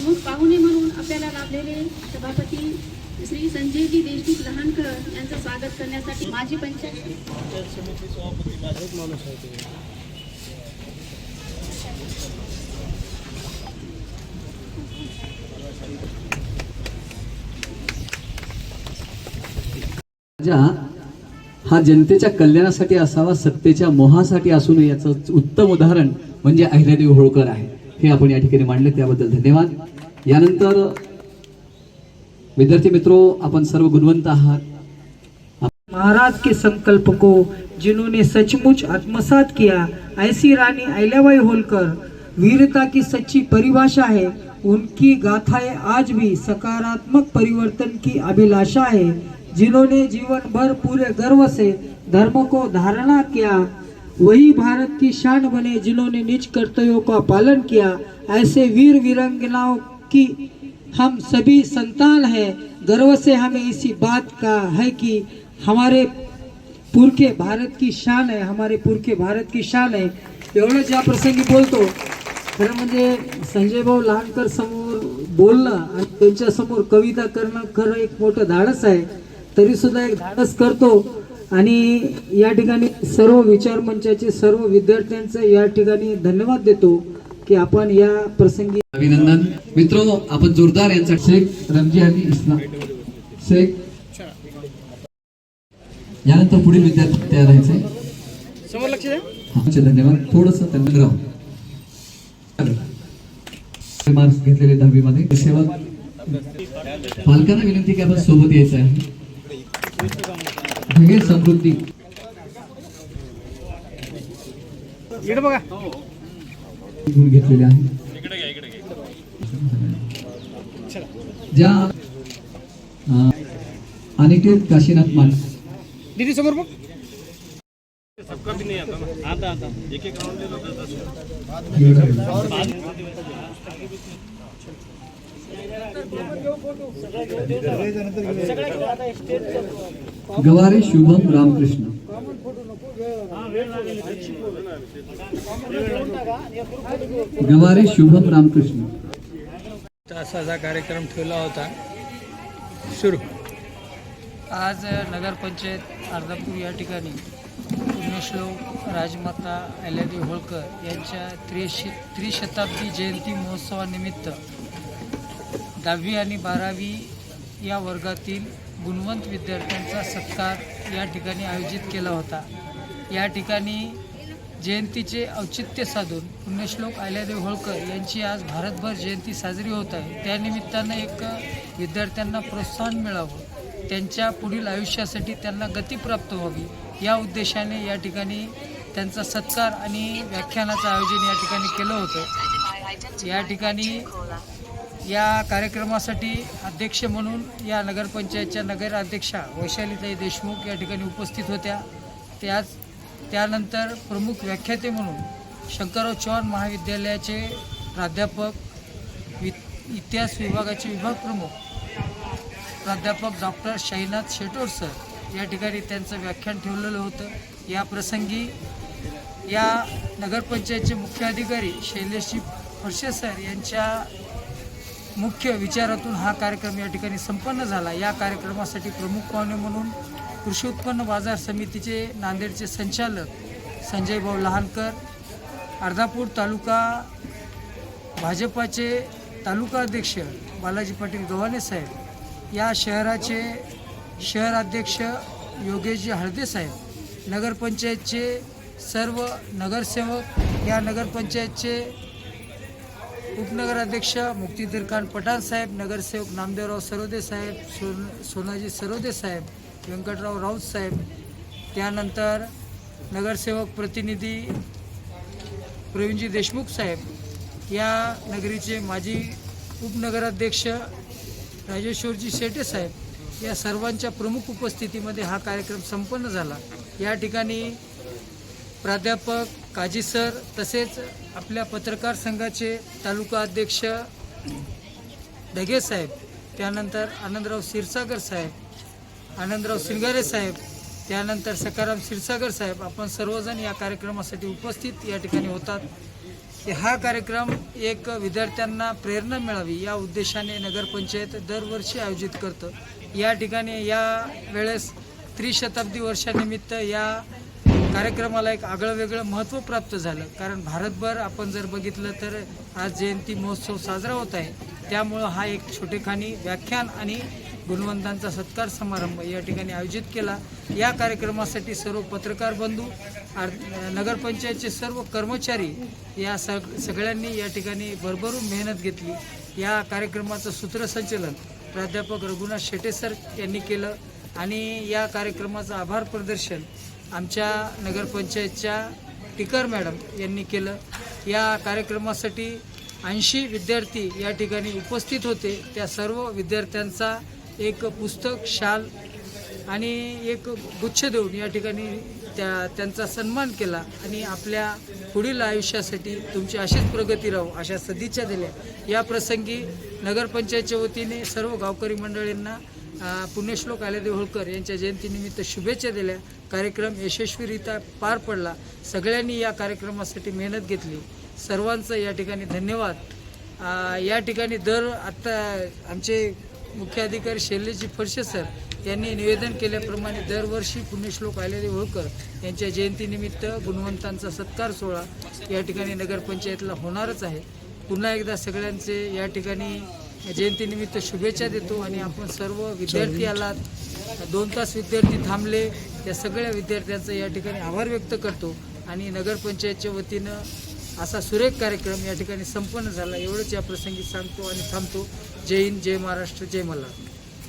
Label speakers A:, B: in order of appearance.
A: मग पाहुणे म्हणून आपल्याला लाभलेले सभापती श्री संजयजी देशमुख लहानकर यांचं स्वागत करण्यासाठी माजी पंचायत
B: समिती सभापती माझाच माणूस आहे
C: हा जनतेच्या कल्याणासाठी असावा सत्तेच्या मोहासाठी असू नये याचं उत्तम उदाहरण म्हणजे अहिल्यादेवी होळकर आहे. हे आपण या धन्यवाद. यानंतर, विद्यार्थी मित्रो, आपण सर्व गुणवंत आहात.
D: महाराज के संकल्प को, जिन्होंने सचमुच आत्मसात किया, ऐसी रानी अहिल्याबाई होलकर, वीरता की सच्ची परिभाषा है, उनकी गाथाएँ आज भी सकारात्मक परिवर्तन की अभिलाषा है, जिन्होंने जीवन भर पूरे गर्व से धर्म को धारणा किया वही भारत की शान बने जिन्होंने निज कर्तव्यों का पालन किया। ऐसे वीर वीरांगनाओं की हम सभी संतान हैं। गर्व से हमें इसी बात का है कि हमारे पुरखे भारत की शान आहे हमारे पुरखे भारत की शान आहे एवढंच या प्रसंगी बोलतो, खरं म्हणजे संजय भाऊ लहानकर समोर त्यांच्या समोर कविता करणं खरं एक मोठं धाडस आहे. तरी सुद्धा एक धाडस करतो. आणि या ठिकाणी सर्व विचार मंचाचे सर्व विद्यार्थ्यांचं या ठिकाणी धन्यवाद देतो की आपण या प्रसंगी
C: अभिनंदन. मित्रो आपण जोरदार यांचा शेख रमजी आणि इस्लाम. शेख. यानंतर पुढील विद्यार्थी तयार व्हायचे
B: समोर लक्ष द्या.
C: हा, धन्यवाद. थोडस त्यांना राहू. मार्क्स घेतलेले दहावी मध्ये सेवा पालकांना विनंती की आपण सोबत यायचं आहे. ढगे समृद्धी। गुण घेतलेले आहे. ज्या अनिकेत काशीनाथ मान
B: दीदी समोर बघ. सबका भी नहीं आता ना। आता आता. एक एक राउंड ले लो दस दस
C: गवारे शुभम रामकृष्ण. गवारे शुभम रामकृष्ण.
B: तासाचा कार्यक्रम ठेवला होता. सुरू.
D: आज नगरपंचायत अर्धापूर या ठिकाणी पुण्यश्लोक राजमाता अहिल्यादेवी होळकर यांच्या त्रिशे त्रिशताब्दी जयंती महोत्सवानिमित्त दहावी आणि बारावी या वर्गातील गुणवंत विद्यार्थ्यांचा सत्कार या ठिकाणी आयोजित केला होता. या ठिकाणी जयंतीचे औचित्य साधून पुण्यश्लोक आल्यादेव होळकर यांची आज भारतभर जयंती साजरी होत आहे. त्यानिमित्तानं एक विद्यार्थ्यांना प्रोत्साहन मिळावं त्यांच्या पुढील आयुष्यासाठी त्यांना गती प्राप्त व्हावी या उद्देशाने या ठिकाणी त्यांचा सत्कार आणि व्याख्यानाचं आयोजन या ठिकाणी केलं होतं. या ठिकाणी या कार्यक्रमासाठी अध्यक्ष म्हणून या नगरपंचायतच्या नगराध्यक्षा वैशालीताई देशमुख या ठिकाणी उपस्थित होत्या. त्याच त्यानंतर प्रमुख व्याख्याते म्हणून शंकरराव चव्हाण महाविद्यालयाचे प्राध्यापक वि इतिहास विभागाचे विभाग प्रमुख प्राध्यापक डॉक्टर शहीनाथ शेटोर सर या ठिकाणी त्यांचं व्याख्यान ठेवलेलं होतं. या प्रसंगी या नगरपंचायतचे मुख्य अधिकारी शैलेशजी फडसे सर यांच्या मुख्य विचारातून हा कार्यक्रम या ठिकाणी संपन्न झाला. या कार्यक्रमासाठी प्रमुख पाहुणे म्हणून कृषी उत्पन्न बाजार समितीचे नांदेडचे संचालक संजय भाऊ लहानकर अर्धापूर तालुका भाजपाचे तालुका अध्यक्ष बालाजी पाटील गव्हाणे साहेब या शहराचे शहर अध्यक्ष योगेशजी हळदे साहेब नगरपंचायतचे सर्व नगरसेवक या नगरपंचायतचे उपनगराध्यक्ष मुक्तीधर खान पठाण साहेब नगरसेवक नामदेवराव सरोदे साहेब सोन सोनाजी सरोदे साहेब व्यंकटराव राऊत साहेब. त्यानंतर नगरसेवक प्रतिनिधी प्रवीणजी देशमुख साहेब. या नगरीचे माजी उपनगराध्यक्ष राजेश्वरजी शेटे साहेब. या सर्वांच्या प्रमुख उपस्थितीमध्ये हा कार्यक्रम संपन्न झाला. या ठिकाणी प्राध्यापक काजी सर तसेच आपल्या पत्रकार संघाचे तालुका अध्यक्ष ढगे साहेब त्यानंतर आनंदराव क्षीरसागर साहेब आनंदराव सिंगारे साहेब त्यानंतर सकाराम क्षीरसागर साहेब आपण सर्वजण या कार्यक्रमासाठी उपस्थित या ठिकाणी होतात. हा कार्यक्रम एक विद्यार्थ्यांना प्रेरणा मिळावी या उद्देशाने नगरपंचायत दरवर्षी आयोजित करतं. या ठिकाणी या वेळेस त्रिशताब्दी वर्षानिमित्त या कार्यक्रमाला एक आगळं वेगळं महत्त्व प्राप्त झालं. कारण भारतभर आपण जर बघितलं तर आज जयंती महोत्सव साजरा होत आहे. त्यामुळं हा एक छोटेखानी व्याख्यान आणि गुणवंतांचा सत्कार समारंभ या ठिकाणी आयोजित केला. या कार्यक्रमासाठी सर्व पत्रकार बंधू आर- नगरपंचायतचे सर्व कर्मचारी या सग सगळ्यांनी या ठिकाणी भरभरून मेहनत घेतली. या कार्यक्रमाचं सूत्रसंचलन प्राध्यापक रघुनाथ शेटे सर यांनी केलं आणि या कार्यक्रमाचं आभार प्रदर्शन आमच्या नगरपंचायतच्या टिकर मॅडम यांनी केलं. या कार्यक्रमासाठी ऐंशी विद्यार्थी या ठिकाणी उपस्थित होते. त्या सर्व विद्यार्थ्यांचा एक पुस्तक शाल आणि एक गुच्छ देऊन या ठिकाणी त्या त्यांचा सन्मान केला आणि आपल्या पुढील आयुष्यासाठी तुमची अशीच प्रगती राहू अशा सदिच्छा दिल्या. या प्रसंगी नगरपंचायतच्या वतीने सर्व गावकरी मंडळींना पुण्यश्लोक आलेदेव होळकर यांच्या जयंतीनिमित्त शुभेच्छा दिल्या. कार्यक्रम यशस्वीरित्या पार पडला. सगळ्यांनी या कार्यक्रमासाठी मेहनत घेतली. सर्वांचं या ठिकाणी धन्यवाद. या ठिकाणी दर आत्ता आमचे मुख्याधिकारी शैलेशजी फडसे सर यांनी निवेदन केल्याप्रमाणे दरवर्षी पुण्यश्लोक आलेले होळकर यांच्या जयंतीनिमित्त गुणवंतांचा सत्कार सोहळा या ठिकाणी नगरपंचायतला होणारच आहे. पुन्हा एकदा सगळ्यांचे या ठिकाणी जयंतीनिमित्त शुभेच्छा देतो आणि आपण सर्व विद्यार्थी आलात. दोन तास विद्यार्थी थांबले. त्या सगळ्या विद्यार्थ्यांचं या ठिकाणी आभार व्यक्त करतो. आणि नगरपंचायतच्या वतीनं असा सुरेख कार्यक्रम या ठिकाणी संपन्न झाला. एवढंच या प्रसंगी सांगतो आणि थांबतो. जय हिंद जय महाराष्ट्र जय मल्हार.